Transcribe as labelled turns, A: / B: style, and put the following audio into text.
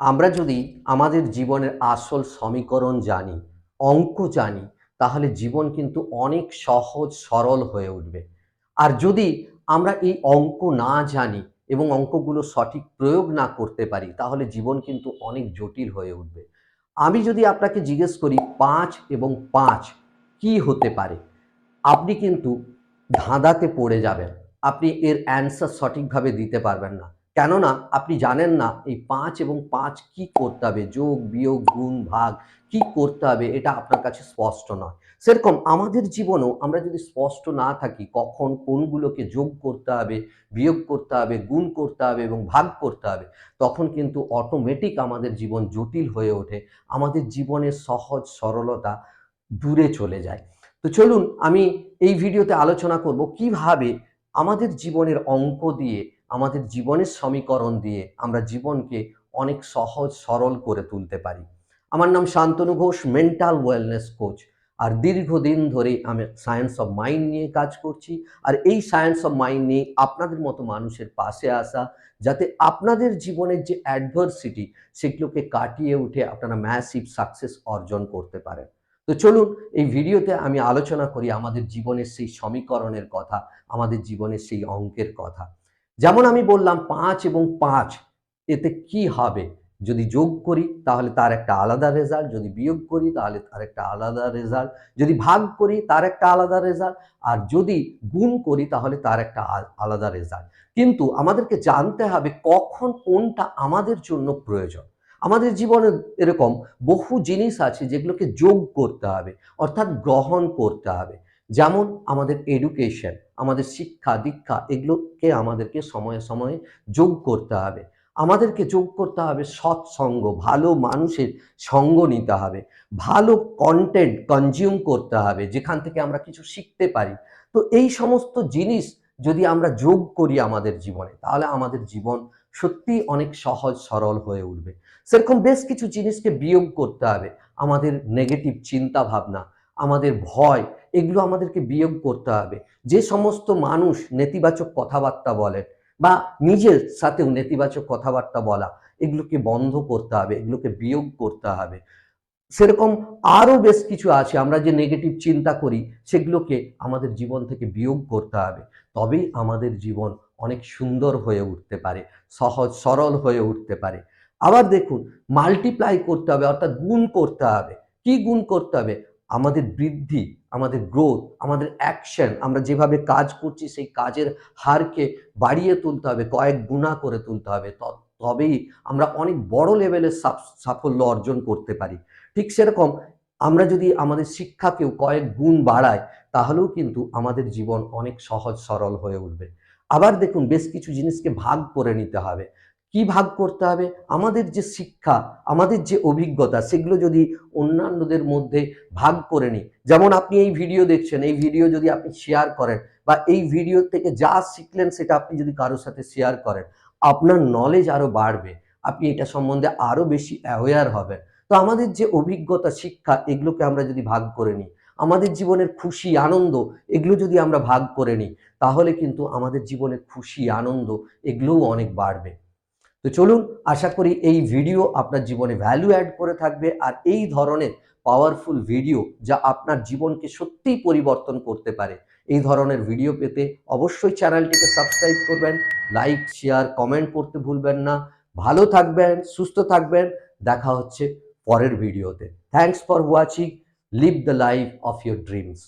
A: আমরা যদি আমাদের জীবনের আসল সমীকরণ জানি, অঙ্ক জানি, তাহলে জীবন কিন্তু অনেক সহজ, সরল হয়ে উঠবে। আর যদি আমরা এই অঙ্ক না জানি এবং অঙ্কগুলো সঠিক প্রয়োগ না করতে পারি, তাহলে জীবন কিন্তু অনেক জটিল হয়ে উঠবে। আমি যদি আপনাকে জিজ্ঞেস করি, পাঁচ এবং পাঁচ কি হতে পারে? আপনি কিন্তু ধাঁধাতে পড়ে যাবেন। আপনি এর অ্যান্সার সঠিকভাবে দিতে পারবেন না। কেননা আপনি জানেন না এই পাঁচ এবং পাঁচ কি করতে হবে? যোগ, বিয়োগ, গুণ, ভাগ কি করতে হবে? এটা আপনার কাছে স্পষ্ট নয়। সেরকম আমাদের জীবনেও আমরা যদি স্পষ্ট না থাকি, কখন কোনগুলোকে যোগ করতে হবে, বিয়োগ করতে হবে, গুণ করতে হবে এবং ভাগ করতে হবে, তখন কিন্তু অটোমেটিক আমাদের জীবন জটিল হয়ে ওঠে। আমাদের জীবনের সহজ সরলতা দূরে চলে যায়। তো চলুন আমি এই ভিডিওতে আলোচনা করব কীভাবে আমাদের জীবনের অঙ্ক দিয়ে আমাদের জীবনের সমীকরণ দিয়ে আমরা জীবনকে অনেক সহজ, সরল করে তুলতে পারি। আমার নাম Shantanu Ghosh mental wellness coach আর দীর্ঘদিন ধরে আমি সায়েন্স অফ মাইন্ড নিয়ে কাজ করছি। আর এই সায়েন্স অফ মাইন্ড নিয়ে আপনাদের মতো মানুষের পাশে আসা, যাতে আপনাদের জীবনের যে অ্যাডভার্সিটি সেগুলোকে কাটিয়ে উঠে আপনারা ম্যাসিভ সাকসেস অর্জন করতে পারেন। তো চলুন, এই ভিডিওতে আমি আলোচনা করি আমাদের জীবনের সেই সমীকরণের কথা, আমাদের জীবনের সেই অঙ্কের কথা। যেমন আমি বললাম পাঁচ এবং পাঁচ, এতে কি হবে? যদি যোগ করি, তাহলে তার একটা আলাদা রেজাল্ট যদি বিয়োগ করি, তাহলে তার একটা আলাদা রেজাল্ট যদি ভাগ করি, তার একটা আলাদা রেজাল্ট আর যদি গুণ করি, তাহলে তার একটা আলাদা রেজাল্ট কিন্তু আমাদেরকে জানতে হবে কখন কোনটা আমাদের জন্য প্রয়োজন। আমাদের জীবনে এরকম বহু জিনিস আছে যেগুলোকে যোগ করতে হবে, অর্থাৎ গ্রহণ করতে হবে। যেমন আমাদের এডুকেশন আমাদের শিক্ষা, দীক্ষা, এগুলোকে আমাদেরকে সময়ে সময়ে যোগ করতে হবে। আমাদেরকে যোগ করতে হবে সৎসঙ্গ, ভালো মানুষের সঙ্গ নিতে হবে। ভালো কন্টেন্ট কনজিউম করতে হবে, যেখান থেকে আমরা কিছু শিখতে পারি। তো এই সমস্ত জিনিস যদি আমরা যোগ করি আমাদের জীবনে, তাহলে আমাদের জীবন সত্যি অনেক সহজ, সরল হয়ে উঠবে। সেরকম বেশ কিছু জিনিসকে বিয়োগ করতে হবে। আমাদের নেগেটিভ চিন্তা ভাবনা আমাদের ভয় এগুলো আমাদেরকে বিয়োগ করতে হবে। যে সমস্ত মানুষ নেতিবাচক কথাবার্তা বলেন বা নিজের সাথেও নেতিবাচক কথাবার্তা বলা, এগুলোকে বন্ধ করতে হবে, এগুলোকে বিয়োগ করতে হবে। সেরকম আরও বেশ কিছু আছে, আমরা যে নেগেটিভ চিন্তা করি, সেগুলোকে আমাদের জীবন থেকে বিয়োগ করতে হবে। তবেই আমাদের জীবন অনেক সুন্দর হয়ে উঠতে পারে, সহজ, সরল হয়ে উঠতে পারে। আবার দেখুন মাল্টিপ্লাই করতে হবে, অর্থাৎ গুণ করতে হবে। কি গুণ করতে হবে? আমাদের বৃদ্ধি, আমাদের গ্রোথ আমাদের অ্যাকশন আমরা যেভাবে কাজ করছি সেই কাজের হারকে বাড়িয়ে তুলতে হবে, কয়েক গুণা করে তুলতে হবে। তবেই আমরা অনেক বড় লেভেলের সাফল্য অর্জন করতে পারি। ঠিক সেরকম আমরা যদি আমাদের শিক্ষাকেও কয়েক গুণ বাড়াই তাহলেও কিন্তু আমাদের জীবন অনেক সহজ সরল হয়ে উঠবে। আবার দেখুন, বেশ কিছু জিনিসকে ভাগ করে নিতে হবে। কি ভাগ করতে হবে? আমাদের যে শিক্ষা, আমাদের যে অভিজ্ঞতা, সেগুলো যদি অন্যান্যদের মধ্যে ভাগ করে নিই। যেমন আপনি এই ভিডিও দেখছেন, এই ভিডিও যদি আপনি শেয়ার করেন বা এই ভিডিও থেকে যা শিখলেন, সেটা আপনি যদি কারোর সাথে শেয়ার করেন, আপনার নলেজ আরও বাড়বে। আপনি এটা সম্বন্ধে আরও বেশি অ্যাওয়ার হবেন। তো আমাদের যে অভিজ্ঞতা, শিক্ষা, এগুলোকে আমরা যদি ভাগ করে নিই, আমাদের জীবনের খুশি, আনন্দ, এগুলো যদি আমরা ভাগ করে নিই, তাহলে কিন্তু আমাদের জীবনের খুশি, আনন্দ, এগুলোও অনেক বাড়বে। তো চলুন, আশা করি এই ভিডিও আপনার জীবনে ভ্যালু অ্যাড করে থাকবে আর এই ধরনের পাওয়ারফুল ভিডিও যা আপনার জীবনকে সত্যিই পরিবর্তন করতে পারে। এই ধরনের ভিডিও পেতে অবশ্যই চ্যানেলটিকে সাবস্ক্রাইব করবেন লাইক শেয়ার কমেন্ট করতে ভুলবেন না। ভালো থাকবেন, সুস্থ থাকবেন। দেখা হচ্ছে পরের ভিডিওতে thanks for watching live the life of your dreams